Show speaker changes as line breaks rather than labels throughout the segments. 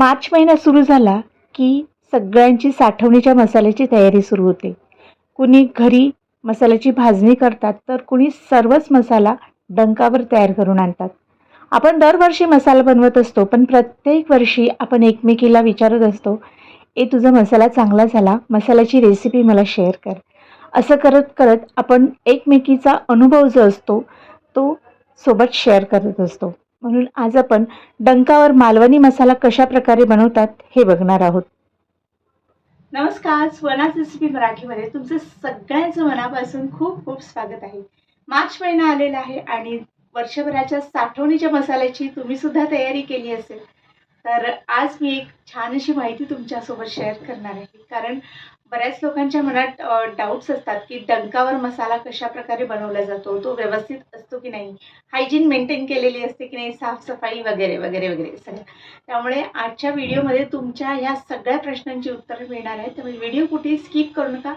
मार्च महिना सुरू झाला की सगळ्यांची साठवणीच्या मसाल्याची तयारी सुरू होते. कुणी घरी मसाल्याची भाजणी करतात तर कुणी सर्वच मसाला डंकावर तयार करून आणतात. आपण दरवर्षी मसाला बनवत असतो पण प्रत्येक वर्षी आपण एकमेकीला विचारत असतो ए तुझा मसाला चांगला झाला मसाल्याची रेसिपी मला शेअर कर. असं करत करत आपण एकमेकीचा अनुभव जो असतो तो सोबत शेअर करत असतो. म्हणून आज आपण डंकावर मालवणी मसाला कशा प्रकारे बनवतात हे बघणार आहोत. नमस्कार स्वनाच रेसिपी मराठीमध्ये तुमचं सगळ्यांचं मनापासून खूप खूप स्वागत आहे. मार्च महिना आलेला आहे आणि वर्षभराच्या साठवणीच्या मसाल्याची तुम्ही सुद्धा तयारी केली असेल. तर आज मी एक छान अशी माहिती तुमच्यासोबत शेअर करणार आहे. कारण बऱ्याच लोकांच्या मनात डाऊट्स असतात की डंकावर मसाला कशा प्रकारे बनवला जातो? तो व्यवस्थित असतो की नाही? हायजीन मेंटेन केलेली असते की नाही? साफसफाई वगैरे वगैरे वगैरे सगळं. त्यामुळे आजच्या व्हिडिओमध्ये तुमच्या ह्या सगळ्या प्रश्नांची उत्तरं मिळणार आहेत. त्यामुळे व्हिडिओ कुठेही स्किप करू नका.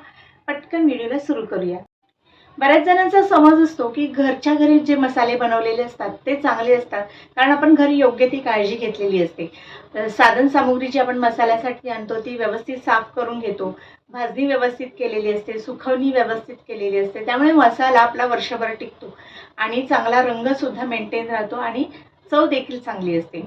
पटकन व्हिडिओला सुरू करूया. बऱ्याच जणांचा समज असतो की घरच्या घरी जे मसाले बनवलेले असतात ते चांगले असतात. कारण आपण घरी योग्य ती काळजी घेतलेली असते. तर साधन सामुग्री जी आपण मसाल्यासाठी आणतो ती व्यवस्थित साफ करून घेतो. भाजणी व्यवस्थित केलेली असते सुखवणी व्यवस्थित केलेली असते. त्यामुळे मसाला आपला वर्षभर टिकतो. आणि चांगला रंगसुद्धा मेंटेन राहतो आणि चव देखील चांगली असते.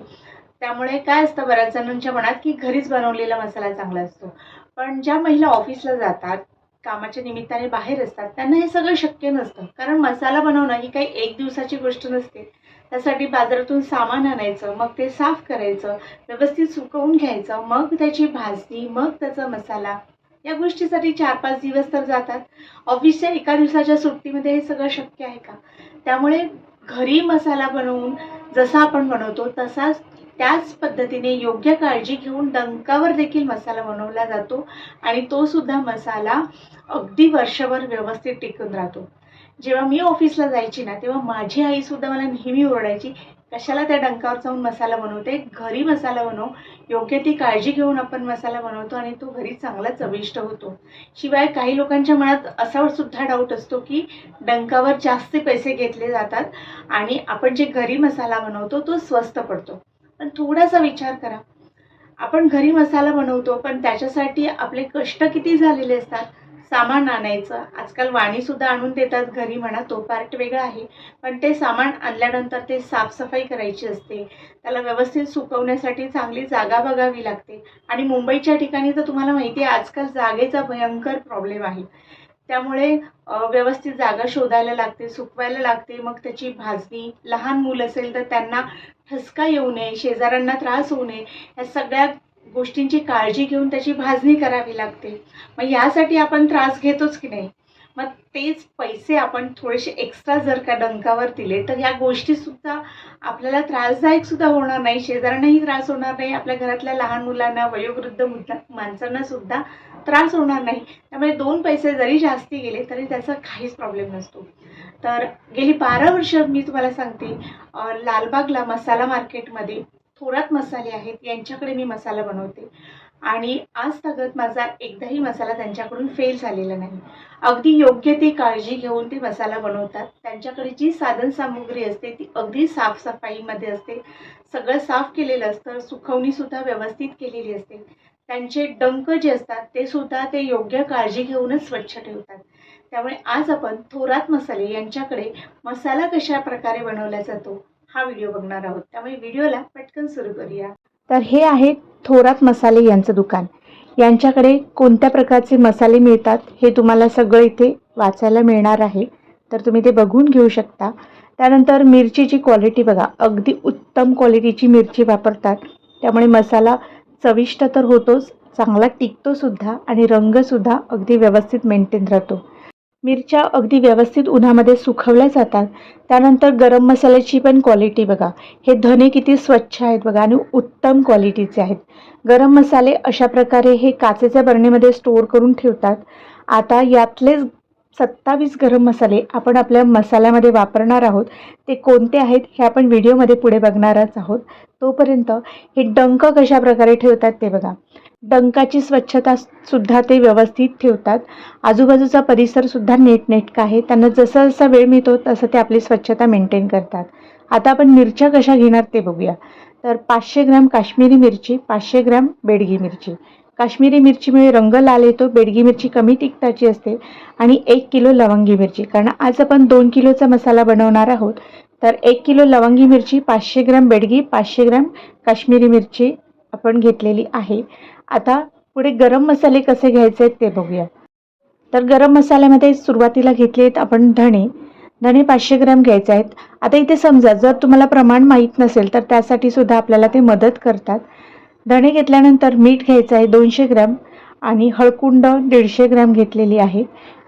त्यामुळे काय असतं बऱ्याच जणांच्या मनात की घरीच बनवलेला मसाला चांगला असतो. पण ज्या महिला ऑफिसला जातात कामाच्या निमित्ताने बाहेर असतात. त्यांना हे सगळं शक्य नसतं. कारण मसाला बनवणं ही काही एक दिवसाची गोष्ट नसते. त्यासाठी बाजारातून सामान आणायचं मग ते साफ करायचं व्यवस्थित सुकवून घ्यायचं मग त्याची भाजणी मग त्याचा मसाला. या गोष्टीसाठी चार पाच दिवस तर जातात. ऑफिसच्या एका दिवसाच्या सुट्टीमध्ये हे सगळं शक्य आहे का? त्यामुळे घरी मसाला बनवून जसा आपण बनवतो तसाच त्याच पद्धतीने योग्य काळजी घेऊन डंकावर देखील मसाला बनवला जातो आणि तो सुद्धा मसाला अगदी वर्षभर व्यवस्थित टिकून राहतो. जेव्हा मी ऑफिसला जायची ना तेव्हा माझी आई सुद्धा मला नेहमी ओरडायची कशाला त्या डंकावर जाऊन मसाला बनवते? घरी मसाला बनव. योग्य ती काळजी घेऊन आपण मसाला बनवतो आणि तो घरी चांगला चविष्ट होतो. शिवाय काही लोकांच्या मनात असा सुद्धा डाऊट असतो की डंकावर जास्त पैसे घेतले जातात आणि आपण जे घरी मसाला बनवतो तो स्वस्त पडतो. पण थोडासा विचार करा. आपण घरी मसाला बनवतो पण त्याच्यासाठी आपले कष्ट किती झालेले असतात? सामान आणायचं. आजकाल वाणीसुद्धा आणून देतात घरी म्हणा तो पार्ट वेगळा आहे. पण ते सामान आणल्यानंतर ते साफसफाई करायची असते. त्याला व्यवस्थित सुकवण्यासाठी चांगली जागा बघावी लागते. आणि मुंबईच्या ठिकाणी तर तुम्हाला माहिती आहे आजकाल जागेचा भयंकर प्रॉब्लेम आहे. त्यामुळे व्यवस्थित जागा शोधायला लागते सुकवायला लागते. मग त्याची भाजणी लहान मूल असेल तर त्यांना ठसका येऊ नये शेजाऱ्यांना त्रास होऊ नये. या सगळ्या गोष्टींची काळजी घेऊन त्याची भाजणी करावी लागते. मग यासाठी आपण त्रास घेतोच की नाही? मग तेच पैसे आपण थोडेसे एक्स्ट्रा जर का डंकावर दिले तर ह्या गोष्टीसुद्धा आपल्याला त्रासदायक सुद्धा होणार नाही. शेजाऱ्यांनाही त्रास होणार नाही. आपल्या घरातल्या लहान मुलांना वयोवृद्ध मुला माणसांना सुद्धा त्रास होणार नाही. त्यामुळे दोन पैसे जरी जास्ती गेले तरी त्याचा काहीच प्रॉब्लेम नसतो. तर गेली बारा वर्ष मी तुम्हाला सांगते लालबागला मसाला मार्केटमध्ये थोरात मसाले आहेत यांच्याकडे मी मसाला बनवते. आणि आज तगत माझा एकदाही मसाला त्यांच्याकडून फेल झालेला नाही. अगदी योग्य ती काळजी घेऊन ते मसाला बनवतात. त्यांच्याकडे जी साधन सामुग्री असते ती अगदी साफसफाईमध्ये असते. सगळं साफ केलेलं असतं सुकवणीसुद्धा व्यवस्थित केलेली असते. त्यांचे डंक जे असतात ते सुद्धा ते योग्य काळजी घेऊनच स्वच्छ ठेवतात. त्यामुळे आज आपण थोरात मसाले यांच्याकडे मसाला कशा प्रकारे बनवला जातो हा व्हिडिओ बघणार आहोत. त्यामुळे व्हिडिओला पटकन सुरू करूया. तर हे आहे थोरात मसाले यांचं दुकान. यांच्याकडे कोणत्या प्रकारचे मसाले मिळतात हे तुम्हाला सगळं इथे वाचायला मिळणार आहे. तर तुम्ही ते बघून घेऊ शकता. त्यानंतर मिरचीची क्वालिटी बघा. अगदी उत्तम क्वालिटीची मिरची वापरतात. त्यामुळे मसाला चविष्ट तर होतोच चांगला टिकतोसुद्धा आणि रंगसुद्धा अगदी व्यवस्थित मेंटेन राहतो. मिरच्या अगदी व्यवस्थित उन्हामध्ये सुकवल्या जातात त्यानंतर गरम मसाल्याची पण क्वालिटी बघा. हे धने किती स्वच्छ आहेत बघा आणि उत्तम क्वालिटीचे आहेत. गरम मसाले अशा प्रकारे हे काचेच्या बरणीमध्ये स्टोअर करून ठेवतात. आता यातलेच सत्तावीस गरम मसाले आपण आपल्या मसाल्यामध्ये वापरणार आहोत. ते कोणते आहेत हे आपण व्हिडिओमध्ये पुढे बघणारच आहोत. तोपर्यंत हे डंक कशा प्रकारे ठेवतात ते बघा. डंकाची स्वच्छता सुद्धा ते व्यवस्थित ठेवतात. आजूबाजूचा परिसरसुद्धा नीटनेटका आहे. त्यांना जसा जसा वेळ मिळतो तसं ते आपली स्वच्छता मेंटेन करतात. आता आपण मिरच्या कशा घेणार ते बघूया. तर पाचशे ग्रॅम काश्मीरी मिरची पाचशे ग्रॅम बेडगी मिरची. काश्मीरी मिरचीमुळे रंग लाल येतो बेडगी मिरची कमी तिखटाची असते आणि एक किलो लवंगी मिरची. कारण आज आपण दोन किलोचा मसाला बनवणार आहोत. तर एक किलो लवंगी मिरची पाचशे ग्रॅम बेडगी पाचशे ग्रॅम काश्मीरी मिरची आपण घेतलेली आहे. आता पुढे गरम मसाले कसे घ्यायचे आहेत ते बघूया. तर गरम मसाल्यामध्ये सुरुवातीला घेतले आहेत आपण धणे. धणे पाचशे ग्रॅम घ्यायचे आहेत. आता इथे समजा जर तुम्हाला प्रमाण माहीत नसेल तर त्यासाठी सुद्धा आपल्याला ते मदत करतात. धणे घेतल्यानंतर मीठ घ्यायचं आहे दोनशे ग्रॅम आणि हळकुंड दीडशे ग्रॅम घेतलेली आहे.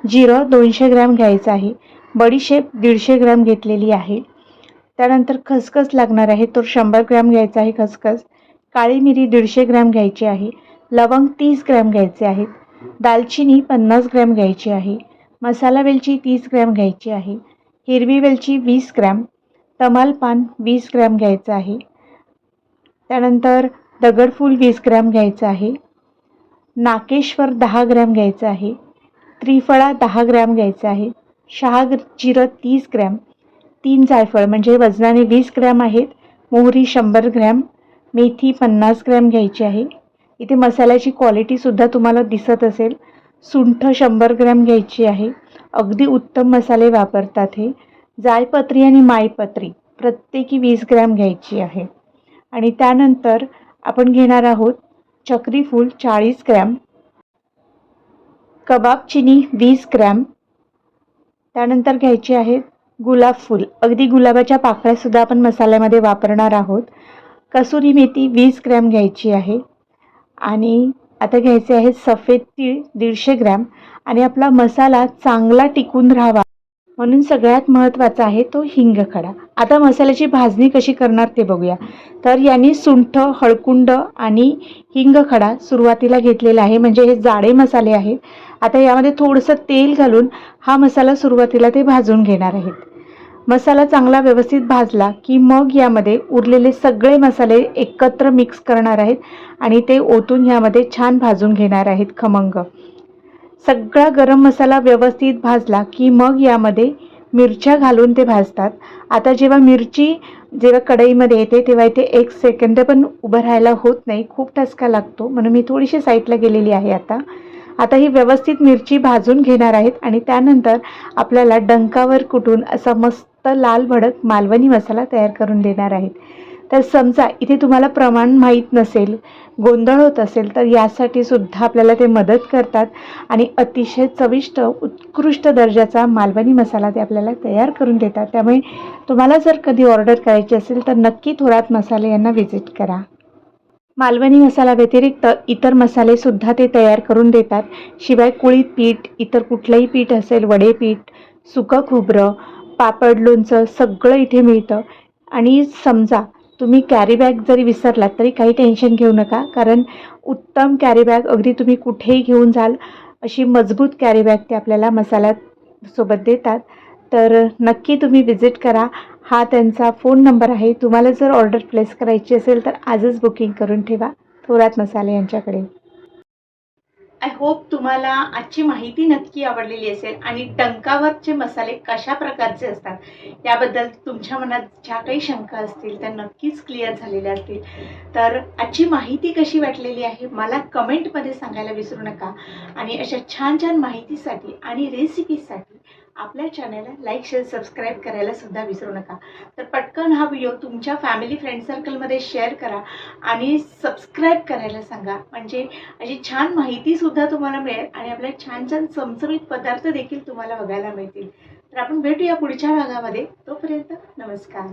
जिरं दोनशे ग्रॅम घ्यायचं आहे. बडीशेप दीडशे ग्रॅम घेतलेली आहे. त्यानंतर खसखस लागणार आहे. तो शंभर ग्रॅम घ्यायचा आहे खसखस. काळी मिरी दीडशे ग्रॅम घ्यायची आहे. लवंग तीस ग्रॅम घ्यायचे आहेत. दालचिनी पन्नास ग्रॅम घ्यायची आहे. मसाला वेलची तीस ग्रॅम घ्यायची आहे. हिरवी वेलची वीस ग्रॅम. तमालपान वीस ग्रॅम घ्यायचं आहे. त्यानंतर दगडफूल वीस ग्रॅम घ्यायचं आहे. नाकेश्वर दहा ग्रॅम घ्यायचं आहे. त्रिफळा दहा ग्रॅम घ्यायचं आहे. शहा जिरं तीस ग्रॅम. तीन जायफळ म्हणजे वजनाने वीस ग्रॅम आहेत. मोहरी शंभर ग्रॅम. मेथी पन्नास ग्रॅम घ्यायची आहे. इथे मसाल्याची क्वालिटीसुद्धा तुम्हाला दिसत असेल. सुंठ शंभर ग्रॅम घ्यायची आहे. अगदी उत्तम मसाले वापरतात हे. जायपत्री आणि मायपत्री प्रत्येकी वीस ग्रॅम घ्यायची आहे. आणि त्यानंतर आपण घेणार आहोत चक्री फूल चाळीस ग्रॅम कबाब चिनी वीस ग्रॅम त्यानंतर घ्यायची आहे गुलाब फूल. अगदी गुलाबाच्या पाकळ्यासुद्धा आपण मसाल्यामध्ये वापरणार आहोत. कसुरी मेथी वीस ग्रॅम घ्यायची आहे. आणि आता घ्यायचे आहे सफेद तीळ दीडशे ग्रॅम. आणि आपला मसाला चांगला टिकून राहावा. म्हणून सगळ्यात महत्त्वाचा आहे तो हिंगखडा आता मसाल्याची भाजणी कशी करणार ते बघूया. तर यांनी सुंठ हळकुंड आणि हिंगखडा सुरुवातीला घेतलेला आहे. म्हणजे हे जाडे मसाले आहेत. आता यामध्ये थोडंसं तेल घालून हा मसाला सुरुवातीला ते भाजून घेणार आहेत. मसाला चांगला व्यवस्थित भाजला की मग यामध्ये उरलेले सगळे मसाले एकत्र मिक्स करणार आहेत आणि ते ओतून यामध्ये छान भाजून घेणार आहेत खमंग. सगळा गरम मसाला व्यवस्थित भाजला की मग यामध्ये मिरच्या घालून ते भाजतात. आता जेव्हा मिरची जेव्हा कढईमध्ये येते तेव्हा इथे एक सेकंद पण उभं राहायला होत नाही. खूप ठसका लागतो. म्हणून मी थोडीशी साईडला गेलेली आहे आता. आता ही व्यवस्थित मिरची भाजून घेणार आहेत आणि त्यानंतर आपल्याला डंकावर कुटून असा मस्त लाल भडक मालवणी मसाला तयार करून देणार आहेत. तर समजा इथे तुम्हाला प्रमाण माहीत नसेल गोंधळ होत असेल तर यासाठी सुद्धा आपल्याला ते मदत करतात आणि अतिशय चविष्ट उत्कृष्ट दर्जाचा मालवणी मसाला ते आपल्याला तयार करून देतात. त्यामुळे तुम्हाला जर कधी ऑर्डर करायची असेल तर नक्की थोरात मसाले यांना व्हिजिट करा. मालवणी मसाला व्यतिरिक्त इतर मसालेसुद्धा ते तयार करून देतात. शिवाय कुळीत पीठ इतर कुठलंही पीठ असेल वडे पीठ सुकं खोबरं पापड लोणचं सगळं इथे मिळतं. आणि समजा तुम्ही कॅरी बॅग जरी विसरलात तरी काही टेन्शन घेऊ नका. कारण उत्तम कॅरी बॅग अगदी तुम्ही कुठेही घेऊन जाल अशी मजबूत कॅरी बॅग ते आपल्याला मसाल्यासोबत देतात. तर नक्की तुम्ही विजिट करा. हा त्यांचा फोन नंबर आहे. तुम्हाला जर ऑर्डर प्लेस करायची असेल तर आजच बुकिंग करून ठेवा. थोरात मसाले यांच्याकडे. आय होप तुम्हाला आजची माहिती नक्की आवडलेली असेल आणि डंकावरचे मसाले कशा प्रकारचे असतात याबद्दल तुमच्या मनात ज्या काही शंका असतील त्या नक्कीच क्लिअर झालेल्या असतील. तर आजची माहिती कशी वाटलेली आहे मला कमेंटमध्ये सांगायला विसरू नका. आणि अशा छान छान माहितीसाठी आणि रेसिपीसाठी आपल्या चॅनलला लाईक शेअर सबस्क्राईब करायला सुद्धा विसरू नका. तर पटकन हा व्हिडिओ तुमच्या फॅमिली फ्रेंड सर्कलमध्ये शेअर करा आणि सबस्क्राईब करायला सांगा. म्हणजे अशी छान माहितीसुद्धा तुम्हाला मिळेल आणि आपल्या छान छान चमचमीत पदार्थ देखील तुम्हाला बघायला मिळतील. तर आपण भेटूया पुढच्या भागामध्ये. तोपर्यंत नमस्कार.